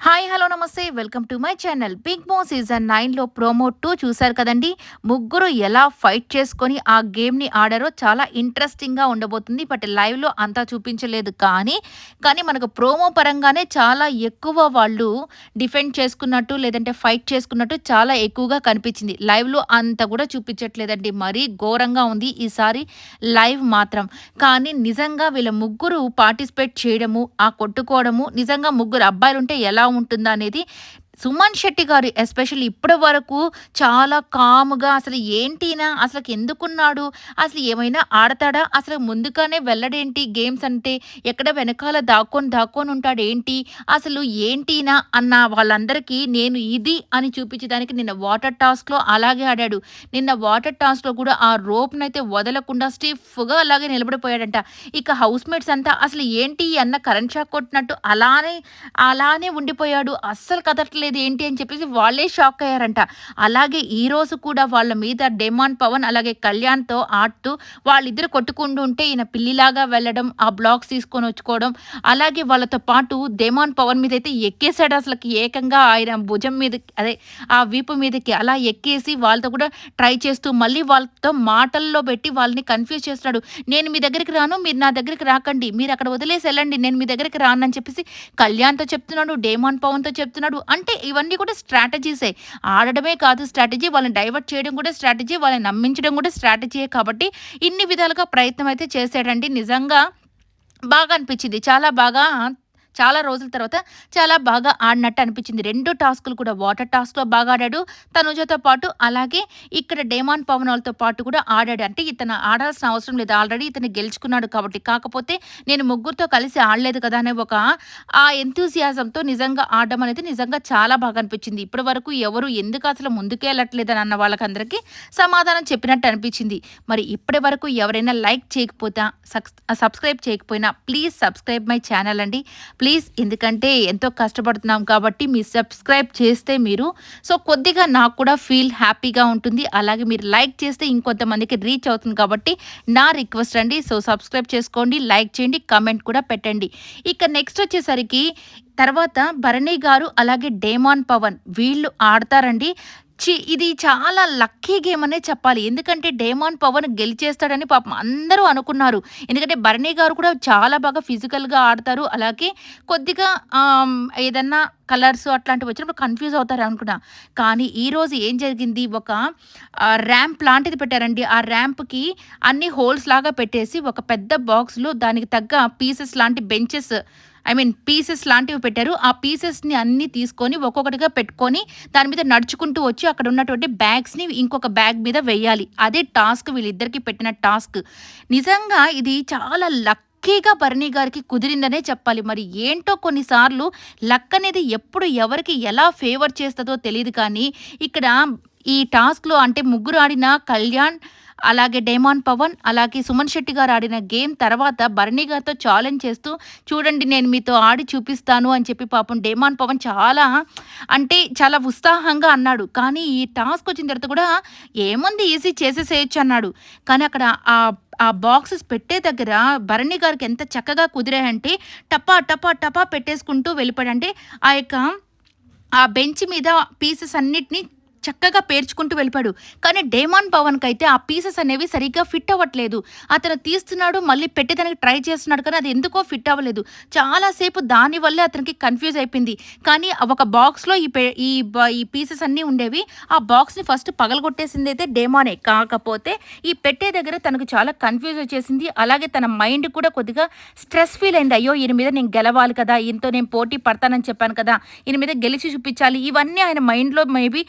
Hi hello namaste. Welcome to my channel. Bigg Boss season నైన్లో promo two చూశారు కదండి? ముగ్గురు ఎలా ఫైట్ చేసుకొని ఆ గేమ్ని ఆడారో చాలా ఇంట్రెస్టింగ్గా ఉండబోతుంది. బట్ లైవ్లో అంతా చూపించలేదు కానీ కానీ మనకు ప్రోమో పరంగానే చాలా ఎక్కువ వాళ్ళు డిఫెండ్ చేసుకున్నట్టు లేదంటే ఫైట్ చేసుకున్నట్టు చాలా ఎక్కువగా కనిపించింది. లైవ్లో అంత కూడా చూపించట్లేదండి. మరీ ఘోరంగా ఉంది ఈసారి లైవ్ మాత్రం. కానీ నిజంగా వీళ్ళ ముగ్గురు పార్టిసిపేట్ చేయడము ఆ కొట్టుకోవడము నిజంగా ముగ్గురు అబ్బాయిలు ఉంటే ఎలా ఉంటుందా అనేది సుమన్ శెట్టి గారు ఎస్పెషల్లీ ఇప్పటి వరకు చాలా కామ్గా అసలు ఏంటినా? అసలు ఎందుకున్నాడు? అసలు ఏమైనా ఆడతాడా? అసలు ముందుగానే వెళ్ళడేంటి? గేమ్స్ అంటే ఎక్కడ వెనకాల దాక్కొని దాక్కొని ఉంటాడు ఏంటి? అసలు ఏంటినా? అన్న వాళ్ళందరికీ నేను ఇది అని చూపించడానికి నిన్న వాటర్ టాస్క్లో అలాగే ఆడాడు. నిన్న వాటర్ టాస్క్లో కూడా ఆ రోప్నైతే వదలకుండా స్టిఫ్గా అలాగే నిలబడిపోయాడంట. ఇక హౌస్ మేట్స్ అంతా అసలు ఏంటి అన్న కరెంట్ షాక్ కొట్టినట్టు అలానే అలానే ఉండిపోయాడు. అస్సలు కదట్లేదు. రావట్లేదు ఏంటి అని చెప్పేసి వాళ్ళే షాక్ అయ్యారంట. అలాగే ఈ రోజు కూడా వాళ్ళ మీద డెమాన్ పవన్ అలాగే కళ్యాణ్తో ఆడుతూ వాళ్ళిద్దరు కొట్టుకుంటూ ఉంటే ఈయన పిల్లిలాగా వెళ్ళడం ఆ బ్లాక్స్ తీసుకొని వచ్చుకోవడం అలాగే వాళ్ళతో పాటు డెమాన్ పవన్ మీద అయితే ఎక్కేసాడు అసలుకి ఏకంగా ఆయన భుజం మీద అదే ఆ వీపు మీదకి అలా ఎక్కేసి వాళ్ళతో కూడా ట్రై చేస్తూ మళ్ళీ వాళ్ళతో మాటల్లో పెట్టి వాళ్ళని కన్ఫ్యూజ్ చేస్తున్నాడు. నేను మీ దగ్గరికి రాను మీరు నా దగ్గరికి రాకండి మీరు అక్కడ వదిలేసి వెళ్ళండి నేను మీ దగ్గరికి రాను అని చెప్పేసి కళ్యాణ్తో చెప్తున్నాడు డేమాన్ పవన్తో చెప్తున్నాడు. అంటే ఇవన్నీ కూడా స్ట్రాటజీసే ఆడడమే కాదు స్ట్రాటజీ వాళ్ళని డైవర్ట్ చేయడం కూడా స్ట్రాటజీ వాళ్ళని నమ్మించడం కూడా స్ట్రాటజీయే కాబట్టి ఇన్ని విధాలుగా ప్రయత్నం అయితే చేశాడండి. నిజంగా బాగా అనిపించింది. చాలా బాగా చాలా రోజుల తర్వాత చాలా బాగా ఆడినట్టు అనిపించింది. రెండు టాస్కులు కూడా వాటర్ టాస్క్లో బాగా ఆడాడు. తనుజతో పాటు అలాగే ఇక్కడ డేమాన్ పవనాలతో పాటు కూడా ఆడాడు. అంటే ఇతను ఆడాల్సిన అవసరం లేదు. ఆల్రెడీ ఇతను గెలుచుకున్నాడు కాబట్టి. కాకపోతే నేను ముగ్గురితో కలిసి ఆడలేదు కదా అనే ఒక ఆ ఎంతూసియాజంతో నిజంగా ఆడడం అనేది నిజంగా చాలా బాగా అనిపించింది. ఇప్పటి వరకు ఎవరు ఎందుకు అసలు ముందుకెళ్ళట్లేదని అన్న వాళ్ళకందరికీ సమాధానం చెప్పినట్టు అనిపించింది. మరి ఇప్పటి వరకు ఎవరైనా లైక్ చేయకపోతే సబ్స్క్రైబ్ చేయకపోయినా ప్లీజ్ సబ్స్క్రైబ్ మై ఛానల్ అండి. ప్లీజ్ ప్లీజ్ ఎందుకంటే ఎంతో కష్టపడుతున్నాం కాబట్టి మీ సబ్స్క్రైబ్ చేస్తే మీరు సో కొద్దిగా నాకు కూడా ఫీల్ హ్యాపీగా ఉంటుంది. అలాగే మీరు లైక్ చేస్తే ఇంకొంతమందికి రీచ్ అవుతుంది కాబట్టి నా రిక్వెస్ట్ అండి. సో సబ్స్క్రైబ్ చేసుకోండి లైక్ చేయండి కమెంట్ కూడా పెట్టండి. ఇక నెక్స్ట్ వచ్చేసరికి తర్వాత భరణి గారు అలాగే డేమాన్ పవన్ వీళ్ళు ఆడతారండి. చి ఇది చాలా లక్కీ గేమ్ అనే చెప్పాలి. ఎందుకంటే డేమాన్ పవన్ గెలిచేస్తాడని పాపం అందరూ అనుకున్నారు. ఎందుకంటే భరణి గారు కూడా చాలా బాగా ఫిజికల్గా ఆడతారు. అలాగే కొద్దిగా ఏదన్నా కలర్స్ అట్లాంటివి వచ్చినప్పుడు కన్ఫ్యూజ్ అవుతారు అనుకున్నా. కానీ ఈరోజు ఏం జరిగింది? ఒక ర్యాంప్ లాంటిది పెట్టారండి. ఆ ర్యాంప్కి అన్ని హోల్స్ లాగా పెట్టేసి ఒక పెద్ద బాక్స్లో దానికి తగ్గ పీసెస్ లాంటి బెంచెస్ ఐ మీన్ పీసెస్ లాంటివి పెట్టారు. ఆ పీసెస్ని అన్ని తీసుకొని ఒక్కొక్కటిగా పెట్టుకొని దాని మీద నడుచుకుంటూ వచ్చి అక్కడ ఉన్నటువంటి బ్యాగ్స్ని ఇంకొక బ్యాగ్ మీద వెయ్యాలి అదే టాస్క్ వీళ్ళిద్దరికి పెట్టిన టాస్క్ నిజంగా ఇది చాలా లక్ లక్కీగా భరణి గారికి కుదిరిందనే చెప్పాలి. మరి ఏంటో కొన్నిసార్లు లక్ అనేది ఎప్పుడు ఎవరికి ఎలా ఫేవర్ చేస్తుందో తెలియదు కానీ ఇక్కడ ఈ టాస్క్లో అంటే ముగ్గురు ఆడిన కళ్యాణ్ అలాగే డేమాన్ పవన్ అలాగే సుమన్ శెట్టి గారు ఆడిన గేమ్ తర్వాత భరణి గారితో ఛాలెంజ్ చేస్తూ చూడండి నేను మీతో ఆడి చూపిస్తాను అని చెప్పి పాపం డేమాన్ పవన్ చాలా అంటే చాలా ఉత్సాహంగా అన్నాడు. కానీ ఈ టాస్క్ వచ్చిన తర్వాత కూడా ఏముంది ఈజీ చేసేసేయచ్చు అన్నాడు. కానీ అక్కడ ఆ ఆ బాక్సెస్ పెట్టే దగ్గర భరణి గారికి ఎంత చక్కగా కుదిరాయంటే టపా టపా టపా పెట్టేసుకుంటూ వెళ్ళిపోయాడంటే ఆ యొక్క ఆ బెంచ్ మీద పీసెస్ అన్నిటినీ చక్కగా పేర్చుకుంటూ వెళ్ళిపాడు కానీ డేమాన్ పవన్కి అయితే ఆ పీసెస్ అనేవి సరిగ్గా ఫిట్ అవ్వట్లేదు. అతను తీస్తున్నాడు మళ్ళీ పెట్టేదానికి ట్రై చేస్తున్నాడు కానీ అది ఎందుకో ఫిట్ అవ్వలేదు. చాలాసేపు దానివల్లే అతనికి కన్ఫ్యూజ్ అయిపోయింది. కానీ ఒక బాక్స్లో ఈ ఈ ఈ పీసెస్ అన్నీ ఉండేవి. ఆ బాక్స్ని ఫస్ట్ పగలగొట్టేసింది అయితే డేమానే. కాకపోతే ఈ పెట్టే దగ్గర తనకు చాలా కన్ఫ్యూజ్ వచ్చేసింది. అలాగే తన మైండ్ కూడా కొద్దిగా స్ట్రెస్ ఫీల్ అయింది. అయ్యో ఈయన మీద నేను గెలవాలి కదా ఈయనతో నేను పోటీ పడతానని చెప్పాను కదా ఈయన మీద గెలిచి చూపించాలి. ఇవన్నీ ఆయన మైండ్లో మేబీ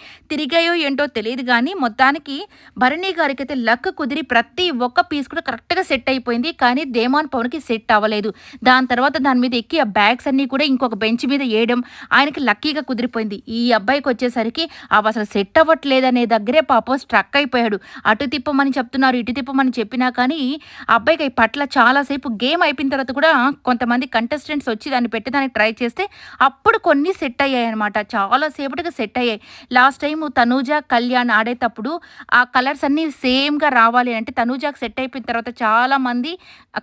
తిరిగాయో ఏంటో తెలియదు కానీ మొత్తానికి భరణి గారికి అయితే లక్ కుదిరి ప్రతి ఒక్క పీస్ కూడా కరెక్ట్గా సెట్ అయిపోయింది. కానీ దేమాన్ పవన్కి సెట్ అవ్వలేదు. దాని తర్వాత దాని మీద ఎక్కి ఆ బ్యాగ్స్ అన్నీ కూడా ఇంకొక బెంచ్ మీద వేయడం ఆయనకి లక్కీగా కుదిరిపోయింది. ఈ అబ్బాయికి వచ్చేసరికి అవి అసలు సెట్ అవ్వట్లేదనే దగ్గరే పాపం స్ట్రక్ అయిపోయాడు. అటు తిప్పమని చెప్తున్నారు ఇటు తిప్పమని చెప్పినా కానీ అబ్బాయికి పట్ల చాలాసేపు గేమ్ అయిపోయిన తర్వాత కూడా కొంతమంది కంటెస్టెంట్స్ వచ్చి దాన్ని పెట్టడానికి ట్రై చేస్తే అప్పుడు కొన్ని సెట్ అయ్యాయి అనమాట చాలాసేపటికి సెట్ అయ్యాయి. లాస్ట్ టైం తనూజ కళ్యాణ్ ఆడేటప్పుడు ఆ కలర్స్ అన్నీ సేమ్గా రావాలి అంటే తనూజాకి సెట్ అయిపోయిన తర్వాత చాలామంది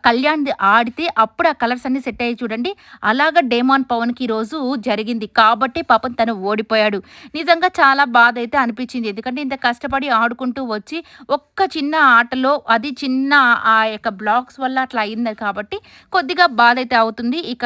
కళ్యాణ్ ఆడితే అప్పుడు ఆ కలర్స్ అన్నీ సెట్ అయ్యి చూడండి అలాగ డేమాన్ పవన్కి ఈరోజు జరిగింది. కాబట్టి పాపం తను ఓడిపోయాడు. నిజంగా చాలా బాధ అయితే అనిపించింది. ఎందుకంటే ఇంత కష్టపడి ఆడుకుంటూ వచ్చి ఒక్క చిన్న ఆటలో అది చిన్న ఆ యొక్క బ్లాక్స్ వల్ల అట్లా అయింది కాబట్టి కొద్దిగా బాధ అయితే అవుతుంది. ఇక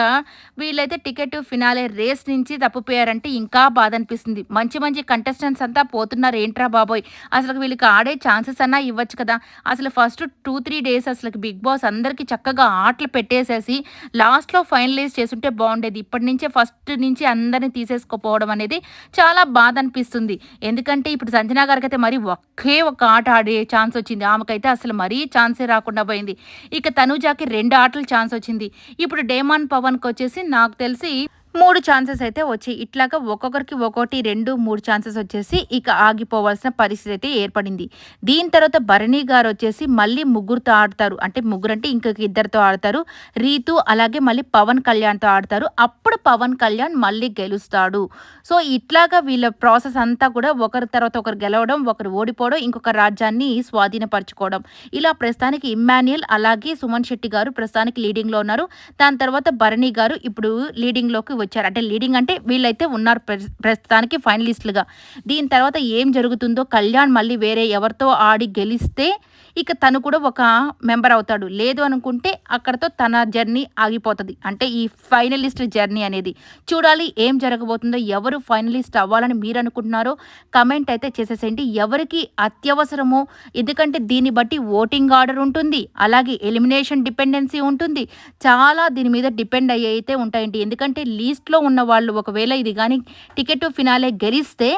వీళ్ళైతే టికెట్ ఫినాలే రేస్ నుంచి తప్పిపోయారంటే ఇంకా బాధ అనిపిస్తుంది. మంచి మంచి కంటెస్టెంట్స్ అంతా పోతున్నారు ఏంట్రా బాబోయ్? అసలు వీళ్ళకి ఆడే ఛాన్సెస్ అన్నా ఇవ్వచ్చు కదా. అసలు ఫస్ట్ టూ త్రీ డేస్ అసలు బిగ్ బాస్ అందరికీ చక్కగా ఆటలు పెట్టేసేసి లాస్ట్లో ఫైనలైజ్ చేస్తుంటే బాగుండేది. ఇప్పటి నుంచే ఫస్ట్ నుంచి అందరినీ తీసేసుకోపోవడం అనేది చాలా బాధ అనిపిస్తుంది. ఎందుకంటే ఇప్పుడు సంజనా గారికి అయితే మరి ఒకే ఒక ఆట ఆడే ఛాన్స్ వచ్చింది. ఆమెకైతే అసలు మరీ ఛాన్సే రాకుండా పోయింది. ఇక తనుజాకి రెండు ఆటలు ఛాన్స్ వచ్చింది. ఇప్పుడు డేమాన్ పవన్కి వచ్చేసి నాకు తెలిసి మూడు ఛాన్సెస్ అయితే వచ్చాయి. ఇట్లాగా ఒక్కొక్కరికి ఒక్కోటి రెండు మూడు ఛాన్సెస్ వచ్చేసి ఇక ఆగిపోవాల్సిన పరిస్థితి అయితే ఏర్పడింది. దీని తర్వాత భరణి గారు వచ్చేసి మళ్ళీ ముగ్గురుతో ఆడతారు. అంటే ముగ్గురు అంటే ఇంకొక ఇద్దరితో ఆడతారు. రీతు అలాగే మళ్ళీ పవన్ కళ్యాణ్తో ఆడతారు. అప్పుడు పవన్ కళ్యాణ్ మళ్ళీ గెలుస్తాడు. సో ఇట్లాగా వీళ్ళ ప్రాసెస్ అంతా కూడా ఒకరి తర్వాత ఒకరు గెలవడం ఒకరు ఓడిపోవడం ఇంకొక రాజ్యాన్ని స్వాధీనపరచుకోవడం. ఇలా ప్రస్తుతానికి ఇమ్మాన్యుయల్ అలాగే సుమన్ శెట్టి గారు ప్రస్తుతానికి లీడింగ్లో ఉన్నారు. దాని తర్వాత భరణి గారు ఇప్పుడు లీడింగ్లోకి వచ్చారు. అంటే లీడింగ్ అంటే వీళ్ళైతే ఉన్నారు ప్రస్తుతానికి ఫైనలిస్టులుగా దీని తర్వాత ఏం జరుగుతుందో కళ్యాణ్ మళ్ళీ వేరే ఎవరితో ఆడి గెలిస్తే ఇక తను కూడా ఒక మెంబర్ అవుతాడు. లేదు అనుకుంటే అక్కడతో తన జర్నీ ఆగిపోతుంది. అంటే ఈ ఫైనలిస్ట్ జర్నీ అనేది. చూడాలి ఏం జరగబోతుందో ఎవరు ఫైనలిస్ట్ అవ్వాలని మీరు అనుకుంటున్నారో కమెంట్ అయితే చేసేసేయండి. ఎవరికి అత్యవసరమో ఎందుకంటే దీన్ని బట్టి ఓటింగ్ ఆర్డర్ ఉంటుంది. అలాగే ఎలిమినేషన్ డిపెండెన్సీ ఉంటుంది. చాలా దీని మీద డిపెండ్ అయ్యి అయితే ఉంటాయండి. ఎందుకంటే లీస్ట్లో ఉన్న వాళ్ళు ఒకవేళ ఇది కానీ టికెట్ ఫినాలే గెలిస్తే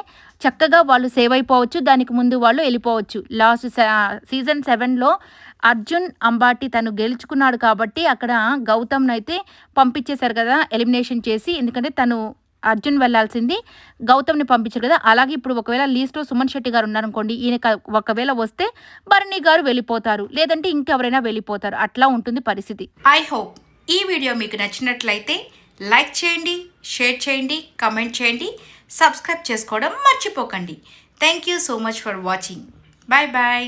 చక్కగా వాళ్ళు సేవ్ అయిపోవచ్చు దానికి ముందు వాళ్ళు వెళ్ళిపోవచ్చు. లాస్ట్ సీజన్ సెవెన్లో అర్జున్ అంబాటి తను గెలుచుకున్నాడు కాబట్టి అక్కడ గౌతమ్ను అయితే పంపించేశారు కదా ఎలిమినేషన్ చేసి. ఎందుకంటే తను అర్జున్ వెళ్ళాల్సింది గౌతమ్ని పంపించారు కదా. అలాగే ఇప్పుడు ఒకవేళ లీస్ట్లో సుమన్ శెట్టి గారు ఉన్నారనుకోండి ఈయన ఒకవేళ వస్తే భరణి గారు వెళ్ళిపోతారు. లేదంటే ఇంకెవరైనా వెళ్ళిపోతారు. అట్లా ఉంటుంది పరిస్థితి. ఐ హోప్ ఈ వీడియో మీకు నచ్చినట్లయితే లైక్ చేయండి షేర్ చేయండి కమెంట్ చేయండి. సబ్స్క్రైబ్ చేసుకోవడం మర్చిపోకండి. Thank you so much for watching bye bye